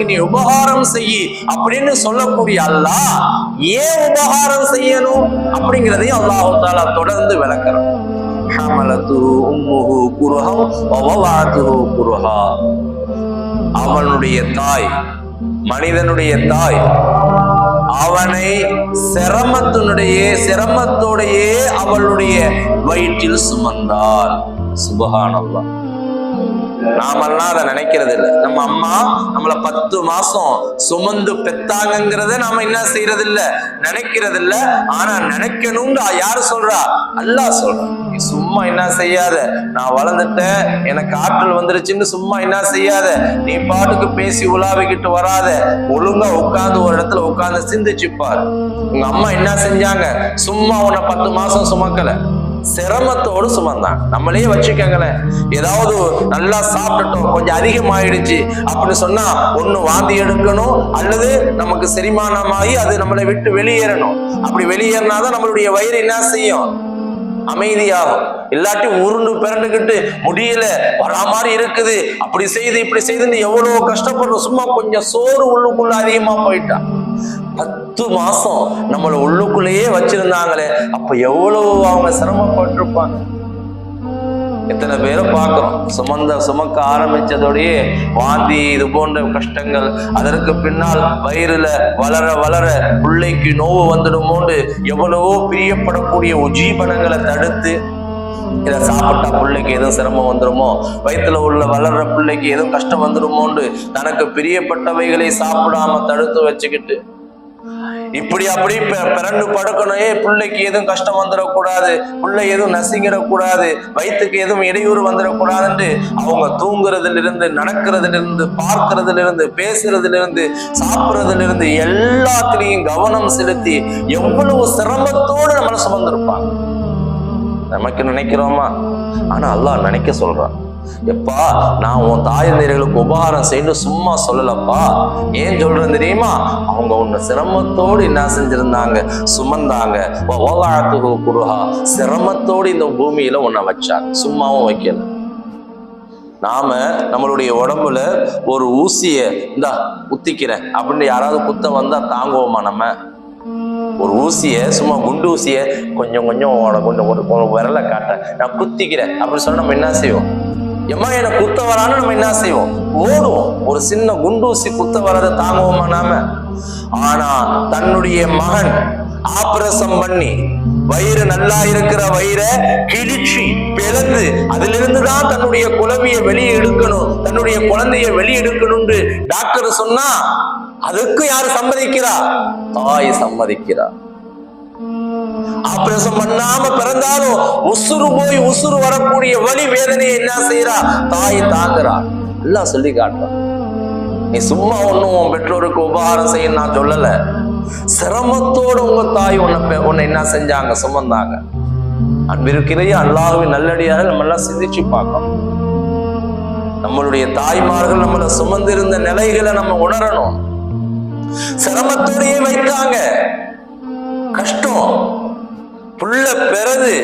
எனக்கு நீ உபகாரம் செய்யி அப்படின்னு சொல்லக்கூடிய அல்லாஹ் ஏன் உபகாரம் செய்யணும் அப்படிங்கிறதையும் அல்லாஹு தாலா தொடர்ந்து விளக்குறான். அவனுடைய தாய் மனிதனுடைய தாய் அவனை சிரமத்தினுடைய சிரமத்தோடையே அவளுடைய வயிற்றில் சுமந்தாள். சுபஹானல்லாஹ். நாமெல்லாம் அதை நினைக்கிறது இல்லை நம்ம அம்மா நம்மள பத்து மாசம் சுமந்து பெத்தாங்கிறத நாம என்ன செய்யறது இல்ல நினைக்கிறது இல்ல ஆனா நினைக்கணும்னு யாரு சொல்றா? அல்லாஹ் சொல்றா. நீ சும்மா என்ன செய்யாத. நான் வளர்ந்துட்டேன். எனக்கு ஆற்றல் வந்துருச்சுன்னு சும்மா என்ன செய்யாத. நீ பாட்டுக்கு பேசி உலாவிக்கிட்டு வராத. ஒழுங்கா உட்கார்ந்து ஒரு இடத்துல உட்கார்ந்து சிந்திச்சுப்பார் உங்க அம்மா என்ன செஞ்சாங்க? சும்மா உன்னை பத்து மாசம் சுமக்கல. சிரமத்தோடு சுமந்தான். நம்மளே வச்சுக்கோங்களேன். ஏதாவது நல்லா சாப்பிட்டுட்டோம் கொஞ்சம் அதிகமாயிடுச்சு அப்படின்னு சொன்னா ஒன்னு வாந்தி எடுக்கணும் அல்லது நமக்கு செரிமானமாகி அது நம்மளை விட்டு வெளியேறணும். அப்படி வெளியேறினாதான் நம்மளுடைய வயிறு என்ன செய்யும்? அமைதியாகும். இல்லாட்டி உருண்டு பிறண்டுகிட்டு முடியல வரா மாதிரி இருக்குது. அப்படி செய்து இப்படி செய்துன்னு எவ்வளவு கஷ்டப்படுறோம். சும்மா கொஞ்சம் சோறு உள்ளுக்குள்ள அதிகமா போயிட்டான் பத்து மாசம் நம்மள உள்ளுக்குள்ளேயே வச்சிருந்தாங்களே அப்ப எவ்வளவு அவங்க சிரமப்பட்டிருப்பாங்க. எத்தனை பேரை பார்க்கிறோம். சுமந்த சுமக்க ஆரம்பிச்சதோடயே வாந்தி இது போன்ற கஷ்டங்கள் அதற்கு பின்னால் வயிறுல வளர வளர பிள்ளைக்கு நோவு வந்துடுமோண்டு எவ்வளவோ பிரியப்படக்கூடிய உஜீபனங்களை தடுத்து இதை சாப்பிட்டா பிள்ளைக்கு எதுவும் சிரமம் வந்துருமோ வயிற்றுல உள்ள வளர்ற பிள்ளைக்கு எதுவும் கஷ்டம் வந்துருமோண்டு தனக்கு பிரியப்பட்டவைகளை சாப்பிடாம தடுத்து வச்சுக்கிட்டு இப்படி அப்படி பிறண்டு படுக்கணும். ஏ பிள்ளைக்கு எதுவும் கஷ்டம் வந்துடக்கூடாது. பிள்ளை எதுவும் நசுங்கிடக்கூடாது. வயிற்றுக்கு எதுவும் இடையூறு வந்துடக்கூடாதுன்னு அவங்க தூங்குறதுல இருந்து நடக்கிறதுல இருந்து பார்க்கறதுல இருந்து பேசுறதுல இருந்து இருந்து கவனம் செலுத்தி எவ்வளவு சிரமத்தோடு நம்மளை சுமந்திருப்பாங்க நமக்கு நினைக்கிறோமா? ஆனா அல்லாஹ் நினைக்க சொல்றான். எப்பா நான் உன் தாயந்தர்களுக்கு உபகாரம் செய்யணும் சும்மா சொல்லலப்பா. ஏன் சொல்றேன் தெரியுமா? அவங்க உன்னை சிரமத்தோடு என்ன செஞ்சிருந்தாங்க? சுமந்தாங்க. குருஹா. சிரமத்தோடு இந்த பூமியில உன்னை வச்சாங்க. சும்மாவும் வைக்கல. நாம நம்மளுடைய உடம்புல ஒரு ஊசிய இந்தா குத்திக்கிறேன். அப்படின்னு யாராவது குத்த வந்தா தாங்குவோமா நம்ம? ஒரு ஊசிய சும்மா குண்டு ஊசிய கொஞ்சம் கொஞ்சம் கொஞ்சம் ஒரு ஒரு விரலை காட்ட நான் குத்திக்கிறேன். அப்படின்னு சொன்னா நம்ம என்ன செய்வோம்? எம்மா என்னை குத்த வரான்னு நம்ம என்ன செய்வோம்? ஓடுவோம். ஒரு சின்ன குண்டூசி குத்த வரதை தாங்குவோமா நாம. ஆனா தன்னுடைய மகன் ஆபரசம் பண்ணி வயிறு நல்லா இருக்கிற வயிறை கிழிச்சு பிளந்து அதிலிருந்து தான் தன்னுடைய குழவிய வெளியே எடுக்கணும். தன்னுடைய குழந்தைய வெளியே எடுக்கணும்னு டாக்டர் சொன்னா அதுக்கு யார் சம்மதிக்கிறா? தாய் சம்மதிக்கிறா. ஆபரேஷன் பண்ணாம பிறந்தாலும் உசுறு போய் உசுறு வரக்கூடிய வழி வேதனையை என்ன செய்யறா தாய் தாங்குறா எல்லாம் சொல்லி காட்டுறான் நீ சும்மா ஒண்ணும் உன் பெற்றோருக்கு உபகாரம் செய்ய நான் சொல்லல. சிரமத்தோட உங்க தாய் உன்னை உன்னை என்ன செஞ்சாங்க? சுமந்தாங்க. அன்பிருக்கிறையே அல்லாஹுவின் நல்லடியாக நம்ம எல்லாம் சிந்திச்சு பார்க்கணும். நம்மளுடைய தாய்மார்கள் நம்மளை சுமந்திருந்த நிலைகளை நம்ம உணரணும். சிரமத்தோடையே வைத்தாங்க. கஷ்டம். புள்ள பிறகு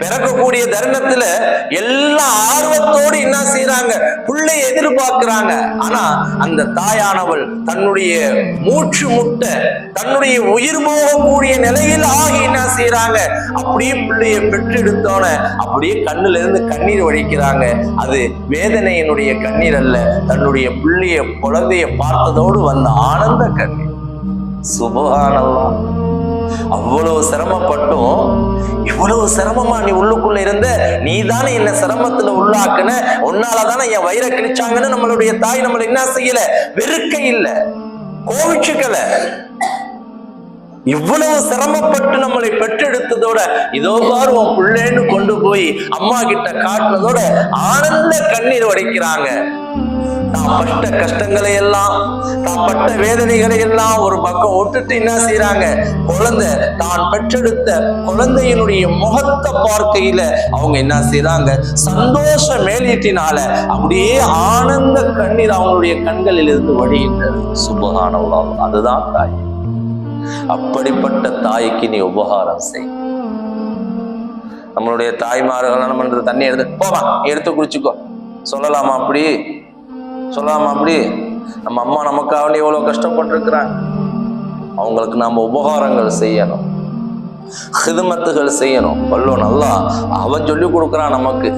பிறக்கக்கூடிய தருணத்துல எல்லா ஆர்வத்தோடு என்ன செய்யறாங்க புள்ளை எதிர்பார்க்கிறாங்க. ஆனா அந்த தாயானவள் தன்னுடைய மூச்சு முட்டை தன்னுடைய உயிர் போகக்கூடிய நிலையில் ஆகி என்ன செய்யறாங்க அப்படியே பிள்ளைய பெற்றெடுத்தோன அப்படியே கண்ணுல இருந்து கண்ணீர் வழிக்கிறாங்க. அது வேதனையினுடைய கண்ணீர் அல்ல தன்னுடைய பிள்ளைய குழந்தைய பார்த்ததோடு வந்த ஆனந்த கண்ணீர். சுபகானல்லாம் அவ்வளவு சிரமப்பட்டும். இவ்வளவு சிரமமா நீ உள்ளுக்குள்ள இருந்த நீ தானே என்ன சிரமத்துல உள்ளாக்குன. உன்னாலதானே என் வயிறை கிழிச்சாங்கன்னு நம்மளுடைய தாய் நம்மள என்ன செய்யல? வெறுக்க இல்ல. கோவிச்சுக்கல. இவ்வளவு சிரமப்பட்டு நம்மளை பெற்றெடுத்ததோட இதோ பாரு உன் பிள்ளைன்னு கொண்டு போய் அம்மா கிட்ட காட்டுனதோட ஆனந்த கண்ணீர் வடிக்கிறாங்க தான் பட்ட கஷ்டங்களை எல்லாம் தான் பட்ட வேதனைகளை எல்லாம் ஒரு பக்கம் விட்டுட்டு என்ன செய்யறாங்க குழந்தை தான் பெற்றெடுத்த குழந்தையினுடைய முகத்தை பார்க்கையில அவங்க என்ன செய்யறாங்க சந்தோஷ மேலீட்டினால அப்படியே ஆனந்த கண்ணீர் அவங்களுடைய கண்களில் இருந்து வழிகின்றது சுபகான உலகம் அதுதான் தாய். அப்படிப்பட்ட தாய்க்கு நீ உபகாரம் செய். நம்மளுடைய தாய்மார்கள் என்ன தண்ணி எடுத்து போவா எடுத்து குடிச்சுக்கோ. சொல்லலாமா அப்படி? சொல்லலாமா அப்படி நம்ம அம்மா நமக்காக எவ்வளவு கஷ்டப்பட்டிருக்கிறாங்க? அவங்களுக்கு நாம உபகாரங்கள் செய்யணும். ஹிதமத்துகள் செய்யணும். பல்லோ நல்லா அவன் சொல்லி கொடுக்குறான் நமக்கு.